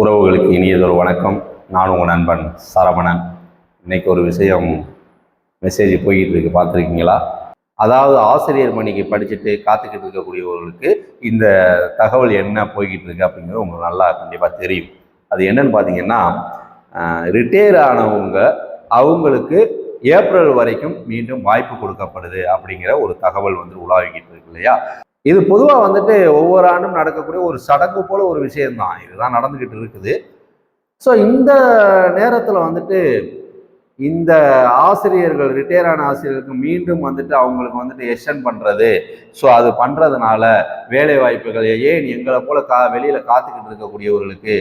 உறவுகளுக்கு இனியதொரு வணக்கம். நான் உங்கள் நண்பன் சரவணன். இன்னைக்கு ஒரு விஷயம் மெசேஜ் போய்கிட்டு இருக்கு பார்த்துருக்கீங்களா? அதாவது ஆசிரியர் மணிக்கு படிச்சுட்டு காத்துக்கிட்டு இருக்கக்கூடியவர்களுக்கு இந்த தகவல் என்ன போய்கிட்டு இருக்கு அப்படிங்கிறது உங்களுக்கு நல்லா கண்டிப்பாக தெரியும். அது என்னன்னு பார்த்தீங்கன்னா ரிட்டையர் ஆனவங்க அவங்களுக்கு ஏப்ரல் வரைக்கும் மீண்டும் வாய்ப்பு கொடுக்கப்படுது அப்படிங்கிற ஒரு தகவல் வந்து உலாவிக்கிட்டு இருக்கு இல்லையா? இது பொதுவாக வந்துட்டு ஒவ்வொரு ஆண்டும் நடக்கக்கூடிய ஒரு சடங்கு போல ஒரு விஷயம்தான். இதுதான் நடந்துக்கிட்டு இருக்குது. ஸோ இந்த நேரத்தில் வந்துட்டு இந்த ஆசிரியர்கள் ரிட்டையர் ஆன ஆசிரியர்களுக்கு மீண்டும் வந்துட்டு அவங்களுக்கு வந்துட்டு எக்ஸ்டெண்ட் பண்ணுறது ஸோ அது பண்ணுறதுனால வேலை வாய்ப்புகள் ஏன் எங்களை போல கா வெளியில் காத்துக்கிட்டு இருக்கக்கூடியவர்களுக்கு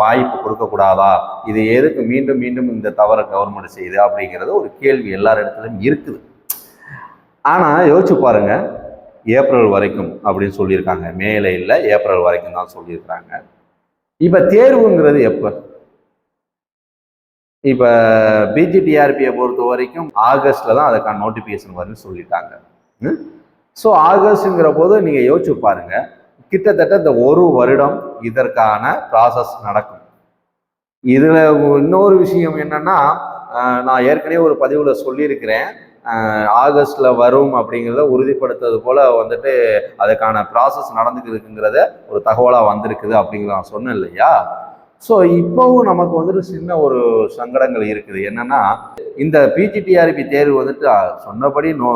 வாய்ப்பு கொடுக்கக்கூடாதா? இது எதுக்கு மீண்டும் மீண்டும் இந்த தவறை கவர்மெண்ட் செய்யுது அப்படிங்கிறது ஒரு கேள்வி எல்லார் இடத்துலையும் இருக்குது. ஆனால் யோசிச்சு பாருங்கள் ஏப்ரல் வரைக்கும் அப்படின்னு சொல்லியிருக்காங்க. மேலே இல்லை ஏப்ரல் வரைக்கும் தான் சொல்லியிருக்காங்க இப்போ தேர்வுங்கிறது எப்போ? இப்போ பிஜிடிஆர்பியை பொறுத்த வரைக்கும் ஆகஸ்டில் தான் அதுக்கான நோட்டிஃபிகேஷன் வரும்னு சொல்லிட்டாங்க. ஸோ ஆகஸ்ட்ங்கிற போது நீங்கள் யோசிச்சு பாருங்க. கிட்டத்தட்ட இந்த ஒரு வருடம் இதற்கான ப்ராசஸ் நடக்கும். இதில் இன்னொரு விஷயம் என்னன்னா நான் ஏற்கனவே ஒரு பதிவில் சொல்லியிருக்கிறேன். ஆகஸ்டில் வரும் அப்படிங்கிறத உறுதிப்படுத்துறது போல் வந்துட்டு அதுக்கான ப்ராசஸ் நடந்துக்குதுங்கிறத ஒரு தகவலாக வந்திருக்குது அப்படிங்கிற நான் சொன்னேன் இல்லையா? ஸோ இப்போவும் நமக்கு வந்துட்டு சின்ன ஒரு சங்கடங்கள் இருக்குது. என்னன்னா இந்த பிஜிடிஆர்பி தேர்வு வந்துட்டு சொன்னபடி நோ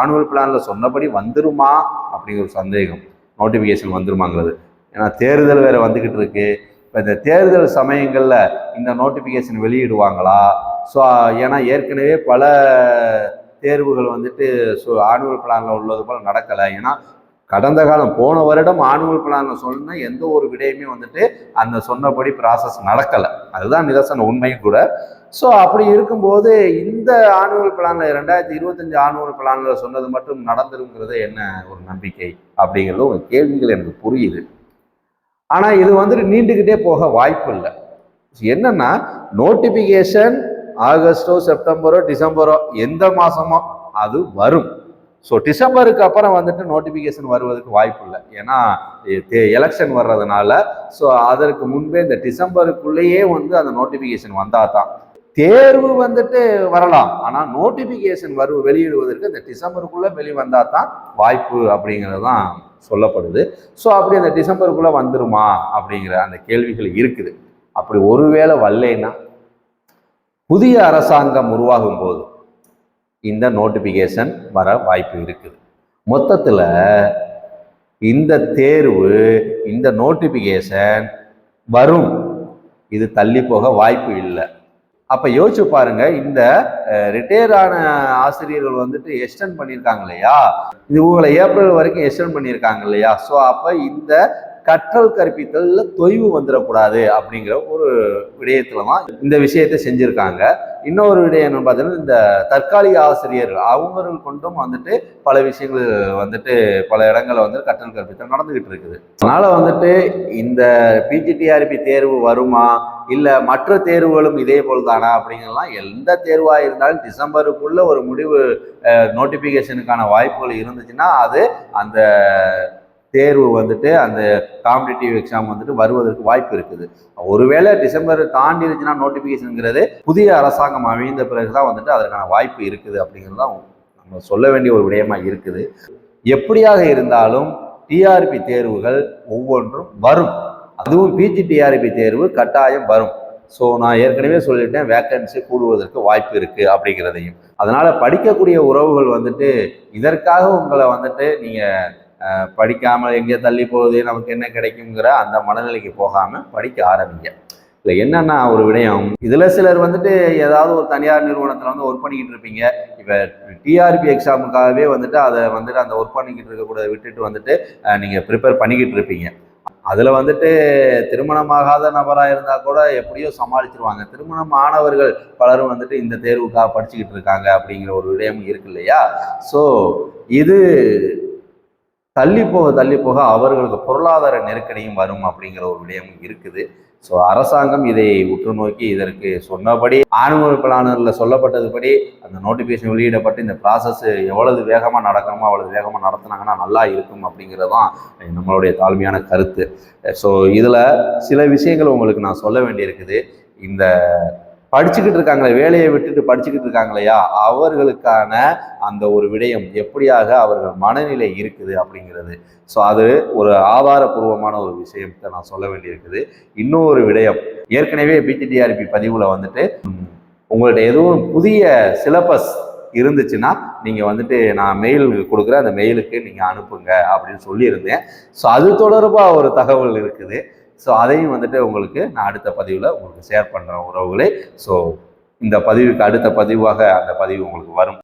ஆனுவல் பிளானில் சொன்னபடி வந்துருமா அப்படிங்கிற ஒரு சந்தேகம். நோட்டிஃபிகேஷன் வந்துருமாங்கிறது. ஏன்னா தேர்தல் வேறு வந்துக்கிட்டு இருக்கு. இப்போ இந்த தேர்தல் சமயங்களில் இந்த நோட்டிஃபிகேஷன் வெளியிடுவாங்களா? ஸோ ஏன்னா ஏற்கனவே பல தேர்வுகள் வந்துட்டு ஸோ ஆனுவல் பிளானில் உள்ளது போல் நடக்கலை. ஏன்னா கடந்த காலம் போன வருடம் ஆனுவல் பிளானில் சொன்ன எந்த ஒரு விடையுமே வந்துட்டு அந்த சொன்னபடி ப்ராசஸ் நடக்கலை. அதுதான் நிதர்சன உண்மையும் கூட. ஸோ அப்படி இருக்கும்போது இந்த ஆனுவல் பிளானில் ரெண்டாயிரத்தி இருபத்தஞ்சு ஆனுவல் பிளானில் சொன்னது மட்டும் நடந்துருங்கிறது என்ன ஒரு நம்பிக்கை? அப்படிங்கிறது ஒரு கேள்விகள் எனக்கு புரியுது. ஆனால் இது வந்துட்டு நீண்டுக்கிட்டே போக வாய்ப்பு இல்லை என்னன்னா நோட்டிஃபிகேஷன் ஆகஸ்டோ செப்டம்பரோ டிசம்பரோ எந்த மாதமோ அது வரும். ஸோ டிசம்பருக்கு அப்புறம் வந்துட்டு நோட்டிஃபிகேஷன் வருவதற்கு வாய்ப்பு இல்லை ஏன்னா எலெக்ஷன் வர்றதுனால ஸோ அதற்கு முன்பே இந்த டிசம்பருக்குள்ளேயே வந்து அந்த நோட்டிஃபிகேஷன் வந்தால் தான் தேர்வு வந்துட்டு வரலாம். ஆனால் நோட்டிஃபிகேஷன் வரு வெளியிடுவதற்கு இந்த டிசம்பருக்குள்ளே வெளி வந்தால் தான் வாய்ப்பு அப்படிங்கிறது தான் சொல்லப்படுது. ஸோ அப்படி அந்த டிசம்பருக்குள்ளே வந்துருமா? அப்படிங்கிற அந்த கேள்விகள் இருக்குது. அப்படி ஒருவேளை வரலைன்னா புதிய அரசாங்கம் உருவாகும் போது இந்த நோட்டிஃபிகேஷன் வர வாய்ப்பு இருக்குது. மொத்தத்தில் இந்த தேர்வு இந்த நோட்டிஃபிகேஷன் வரும். இது தள்ளி போக வாய்ப்பு இல்லை. அப்போ யோசிச்சு பாருங்க இந்த ரிட்டையர் ஆன ஆசிரியர்கள் வந்துட்டு எக்ஸ்டெண்ட் பண்ணியிருக்காங்க இல்லையா? இது உங்களை ஏப்ரல் வரைக்கும் எக்ஸ்டெண்ட் பண்ணியிருக்காங்க இல்லையா? ஸோ அப்போ இந்த கற்றல் கற்பித்தல்ல தொய்வு வந்துடக்கூடாது அப்படிங்கிற ஒரு விடயத்துல தான் இந்த விஷயத்தை செஞ்சுருக்காங்க. இன்னொரு விடயம் என்னன்னு பார்த்தீங்கன்னா இந்த தற்காலிக ஆசிரியர்கள் அவங்கள் கொண்டும் வந்துட்டு பல விஷயங்கள் வந்துட்டு பல இடங்களில் வந்து கற்றல் கற்பித்தல் நடந்துகிட்டு இருக்குது. அதனால வந்துட்டு இந்த பிஜிடிஆர்பி தேர்வு வருமா? இல்லை மற்ற தேர்வுகளும் இதே போல் தானா அப்படிங்கலாம் எந்த தேர்வாக இருந்தாலும் டிசம்பருக்குள்ள ஒரு முடிவு நோட்டிஃபிகேஷனுக்கான வாய்ப்புகள் இருந்துச்சுன்னா அது அந்த தேர்வு வந்துட்டு அந்த காம்படிட்டிவ் எக்ஸாம் வந்துட்டு வருவதற்கு வாய்ப்பு இருக்குது. ஒருவேளை டிசம்பர் தாண்டி இருந்துச்சுன்னா நோட்டிஃபிகேஷனுங்கிறது புதிய அரசாங்கம் அமைந்த பிறகு தான் வந்துட்டு அதற்கான வாய்ப்பு இருக்குது அப்படிங்கிறது தான் நம்ம சொல்ல வேண்டிய ஒரு விடயமா இருக்குது. எப்படியாக இருந்தாலும் டிஆர்பி தேர்வுகள் ஒவ்வொன்றும் வரும். அதுவும் பிஜிடிஆர்பி தேர்வு கட்டாயம் வரும். ஸோ நான் ஏற்கனவே சொல்லிட்டேன் வேக்கன்சி கூடுவதற்கு வாய்ப்பு இருக்குது அப்படிங்கிறதையும். அதனால் படிக்கக்கூடிய உறவுகள் வந்துட்டு இதற்காக உங்களை வந்துட்டு நீங்கள் படிக்காமல் எங்கே தள்ளி போகுது நமக்கு என்ன கிடைக்குங்கிற அந்த மனநிலைக்கு போகாமல் படிக்க ஆரம்பிங்க. இல்லை என்னன்னா ஒரு விடயம் இதில் சிலர் வந்துட்டு ஏதாவது ஒரு தனியார் நிறுவனத்தில் வந்து ஒர்க் பண்ணிக்கிட்டு இருப்பீங்க. இப்போ டிஆர்பி எக்ஸாமுக்காகவே வந்துட்டு அதை வந்துட்டு அந்த ஒர்க் பண்ணிக்கிட்டு இருக்கக்கூட விட்டுட்டு வந்துட்டு நீங்கள் ப்ரிப்பேர் பண்ணிக்கிட்டு இருப்பீங்க. அதில் வந்துட்டு திருமணமாகாத நபராக இருந்தால் கூட எப்படியோ சமாளிச்சிருவாங்க. திருமணம் ஆனவர்கள் பலரும் வந்துட்டு இந்த தேர்வுக்காக படிச்சுக்கிட்டு இருக்காங்க அப்படிங்கிற ஒரு விடயம் இருக்கு இல்லையா? ஸோ இது தள்ளி போக தள்ளி போக அவர்களுக்கு பொருளாதார நெருக்கடியும் வரும் அப்படிங்கிற ஒரு விடயம் இருக்குது. ஸோ அரசாங்கம் இதை உற்று நோக்கி இதற்கு சொன்னபடி ஆனுவல் பிளானரில் சொல்லப்பட்டதுபடி அந்த நோட்டிஃபிகேஷன் வெளியிடப்பட்டு இந்த ப்ராசஸ் எவ்வளவு வேகமாக நடக்கணுமோ அவ்வளவு வேகமாக நடத்துனாங்கன்னா நல்லா இருக்கும் அப்படிங்கிறது தான் நம்மளுடைய தாழ்மையான கருத்து. ஸோ இதில் சில விஷயங்கள் உங்களுக்கு நான் சொல்ல வேண்டியிருக்குது. இந்த படிச்சுக்கிட்டு இருக்காங்களே வேலையை விட்டுட்டு படிச்சுக்கிட்டு இருக்காங்களையா? அவர்களுக்கான அந்த ஒரு விடயம் எப்படியாக அவர்கள் மனநிலை இருக்குது அப்படிங்கிறது. ஸோ அது ஒரு ஆதாரபூர்வமான ஒரு விஷயத்தை நான் சொல்ல வேண்டியிருக்குது. இன்னொரு விடயம் ஏற்கனவே பிடிடிஆர்பி பதிவில் வந்துட்டு உங்கள்ட்ட எதுவும் புதிய சிலபஸ் இருந்துச்சுன்னா நீங்கள் வந்துட்டு நான் மெயில் கொடுக்குறேன் அந்த மெயிலுக்கு நீங்கள் அனுப்புங்க அப்படின்னு சொல்லியிருந்தேன். ஸோ அது தொடர்பாக ஒரு தகவல் இருக்குது. ஸோ அதையும் வந்துட்டு உங்களுக்கு நான் அடுத்த பதிவில் உங்களுக்கு ஷேர் பண்ணுறேன் உறவுகளே. ஸோ இந்த பதிவுக்கு அடுத்த பதிவாக அந்த பதிவு உங்களுக்கு வரும்.